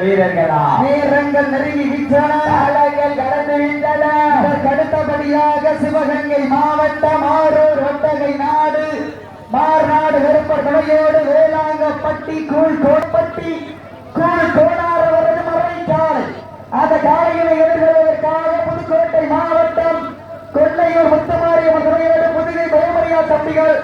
வீரர்களா. நெருங்கி காலங்கள் கடந்து விட்டன அடுத்தபடியாக சிவகங்கை மாவட்டம் ஆரூர் ஒட்டகை நாடு மார்நாடு வெறுப்பர் தலையோடு வேளாங்கப்பட்டி கூழ் கோட்பட்டி கூழ் கோணாரவரது மறை காலை அந்த காலையினை தம்பிகள்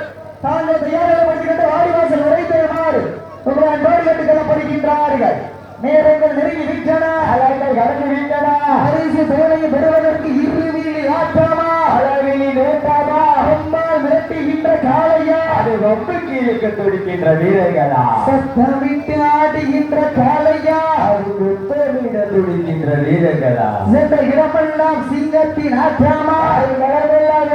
தாங்கள் தயாரிப்படுத்திக்கிட்டு வாடிவாசல் உரைத்தேமாறு உங்களை அன்போடு கேட்டுக் கொள்ளப்படுகின்றார்கள் நேரங்கள் நெருங்கி விட்டன அலைகள் கடந்து விட்டன பரிசு தொகையை பெறுவதற்கு இறுதியில் ஆட்டாமா அளவில் ஓட்டாமா அம்மாள் மிரட்டுகின்ற காளையா? அது ரொம்ப கீழுக்கு துடிக்கின்ற வீரர்களா? சத்தமிட்டு ஆடுகின்ற காளையா? அது குத்தமிட துடிக்கின்ற வீரர்களா? சென்ற இடமெல்லாம் சிங்கத்தின் ஆட்டாமா அது கடலெல்லாம்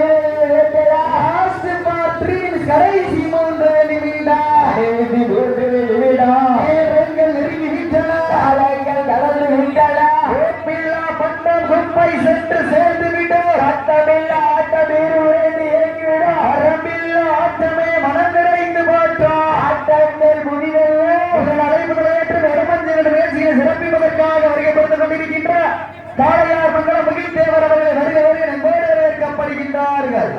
காளையார் மங்கலம் மகிழ்தேவர் அவர்களை வருக வருக நம்போடு வரவேற்கப்படுகின்றார்கள்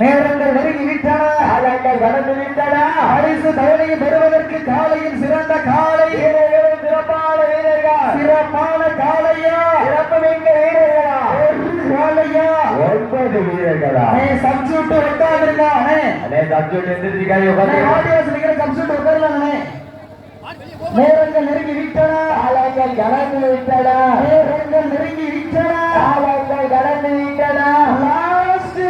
நேரங்கள் நெருங்கி விட்டன காலங்கள் கடந்து விட்டன. பரிசு தவணையை பெறுவதற்கு காலையில் சிறந்த காலை. வீரர்களும் சிறப்பான வீரர்கள். சிறப்பான காளையா சிறப்புமிக்க வீரர்களா? காளையா ஒன்பது வீரர்களா? சப்ஜூட் உட்காந்துருக்கா அண்ணே? அண்ணே சப்ஜூட் எந்திரிக்காய் ஆடியோஸ் நிக்கிற சப்ஜூட் உட்காரலாங்கண்ணே நேரங்கள் நெருங்கி விட்டன. காலங்கள் கடந்து விட்டன. நேரங்கள் நெருங்கி விட்டன. காலங்கள் கடந்து விட்டன. லாஸ்ட்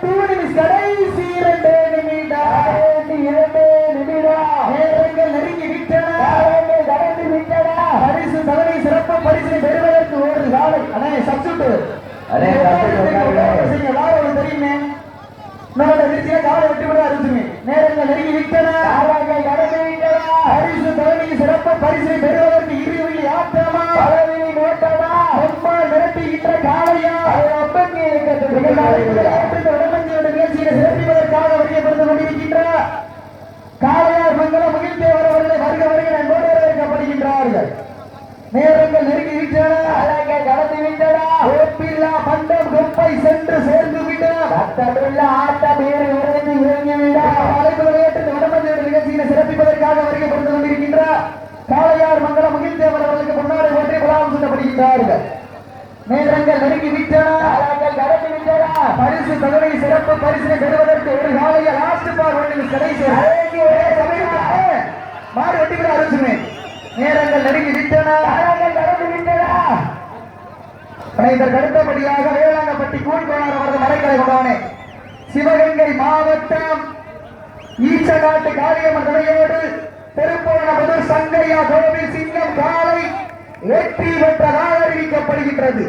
டூ நிமிஷம் கடைசி இரண்டு நிமிடம். கடைசி இரண்டு நிமிடம். நேரங்கள் நெருங்கி விட்டன. காலங்கள் கடந்து விட்டன. பரிசு தவறை சிறப்பு பரிசு பெறுவதற்கு ஒரு காலை அண்ணே சப்ஸ்டியூட். அண்ணே வீட்டிலே காலை வெட்டி விட அரிசுமே நேரங்கள் நெருங்கி விட்டன. காலங்கள் கடந்து விட்டன. பரிசு தவணைக்கு சிறப்பு பரிசை பெறுவதற்கு இறுதி ஆட்டமா? பதவியை நோட்டமா ரொம்ப நிரப்புகின்ற காளையா? அப்பங்கி இருக்கிறது பேசிய சிறப்பிப்பதற்காக வரியப்படுத்திக் கொண்டிருக்கின்ற காளையார் மங்கலம் மகிழ்ந்தேவர் அவர்களை வருக வருக நண்போடு வரவேற்கப்படுகின்றார்கள். நேரங்கள் நெருங்கி விட்டன. அழகை கடந்து விட்டன. ஒப்பில்லா மண்டம் குப்பை சென்று சேர்ந்து விட்டன ரத்தமில்லா ஆட்டம்? சொல்லப்படுகின்றார்கள் நேரங்கள் நெருங்கி விட்டன கடந்து விட்டன பரிசு தொகை சிறப்பு பரிசினை பெறுவதற்கு ஒரு காலைய லாஸ்ட் பார் ஒன்றில் கடைசி மாறு வெட்டி விட அரசுமே நேரங்கள் நெருங்கி விட்டன கடந்து விட்டன இதற்கு அடுத்தபடியாக வேளாங்கப்பட்டி கூழ்கோணார் அவரது மலைக்கலை கொண்டவனே. சிவகங்கை மாவட்டம் ஈச்சநாட்டு காளியம்மன் துணையோடு திருப்போணபுதூர் சங்கையா கோவில் சிங்கம் காலை வெற்றி பெற்றதாக அறிவிக்கப்படுகின்றது.